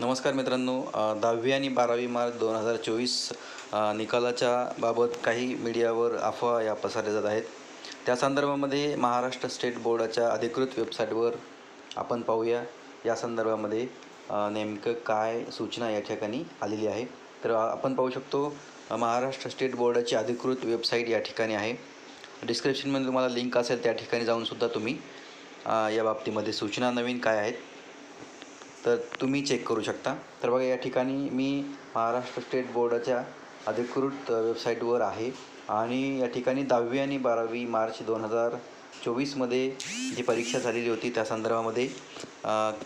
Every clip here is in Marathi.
नमस्कार मित्रांनो दहावी आणि बारावी मार्च दोन हजार चोवीस निकालाच्या बाबत काही मीडियावर अफवा या पसरल्या जात आहेत. त्या संदर्भामध्ये महाराष्ट्र स्टेट बोर्डाच्या अधिकृत वेबसाईटवर आपण पाहूया. या संदर्भामध्ये नेमकं काय सूचना या ठिकाणी आलेली आहे. तर आपण पाहू शकतो महाराष्ट्र स्टेट बोर्डाची अधिकृत वेबसाईट या ठिकाणी आहे. डिस्क्रिप्शनमध्ये तुम्हाला लिंक असेल त्या ठिकाणी जाऊनसुद्धा तुम्ही या बाबतीमध्ये सूचना नवीन काय आहेत तर तुम्ही चेक करू शकता. तर बघा या ठिकाणी मी महाराष्ट्र स्टेट बोर्डाच्या अधिकृत वेबसाईटवर आहे. आणि या ठिकाणी दहावी आणि बारावी मार्च दोन हजार चोवीसमध्ये जी परीक्षा झालेली होती त्या संदर्भामध्ये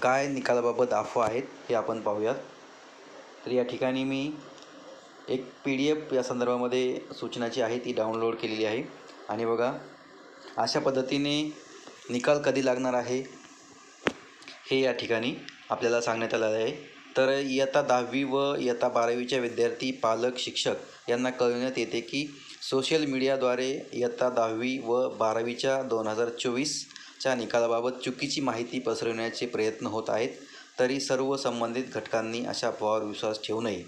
काय निकालाबाबत अफवा आहेत हे आपण पाहूयात. तर या ठिकाणी मी एक पी डी एफ या संदर्भामध्ये सूचनाची आहे ती डाउनलोड केलेली आहे. आणि बघा अशा पद्धतीने निकाल कधी लागणार आहे हे या ठिकाणी आपल्याला सांगण्यात आलेलं आहे. तर इयत्ता दहावी व इयत्ता बारावीच्या विद्यार्थी पालक शिक्षक यांना कळविण्यात येते की सोशल मीडियाद्वारे इयत्ता दहावी व बारावीच्या दोन हजार चोवीसच्या निकालाबाबत चुकीची माहिती पसरवण्याचे प्रयत्न होत आहेत. तरी सर्व संबंधित घटकांनी अशा अफवावर विश्वास ठेवू नये.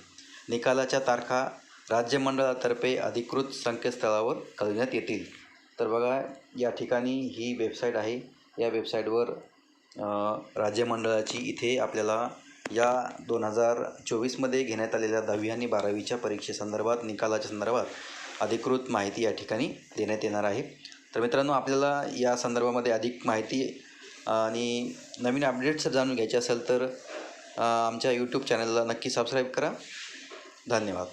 निकालाच्या तारखा राज्यमंडळातर्फे अधिकृत संकेतस्थळावर कळविण्यात येतील. तर बघा या ठिकाणी ही वेबसाईट आहे. या वेबसाईटवर राज्यमंडळाची इथे आपल्याला या दोन हजार चोवीसमध्ये घेण्यात आलेल्या दहावी आणि बारावीच्या परीक्षेसंदर्भात निकालाच्या संदर्भात अधिकृत माहिती या ठिकाणी देण्यात येणार आहे. तर मित्रांनो आपल्याला या संदर्भामध्ये अधिक माहिती आणि नवीन अपडेट्स जाणून घ्यायचे असेल तर आमच्या यूट्यूब चॅनलला नक्की सबस्क्राईब करा. धन्यवाद.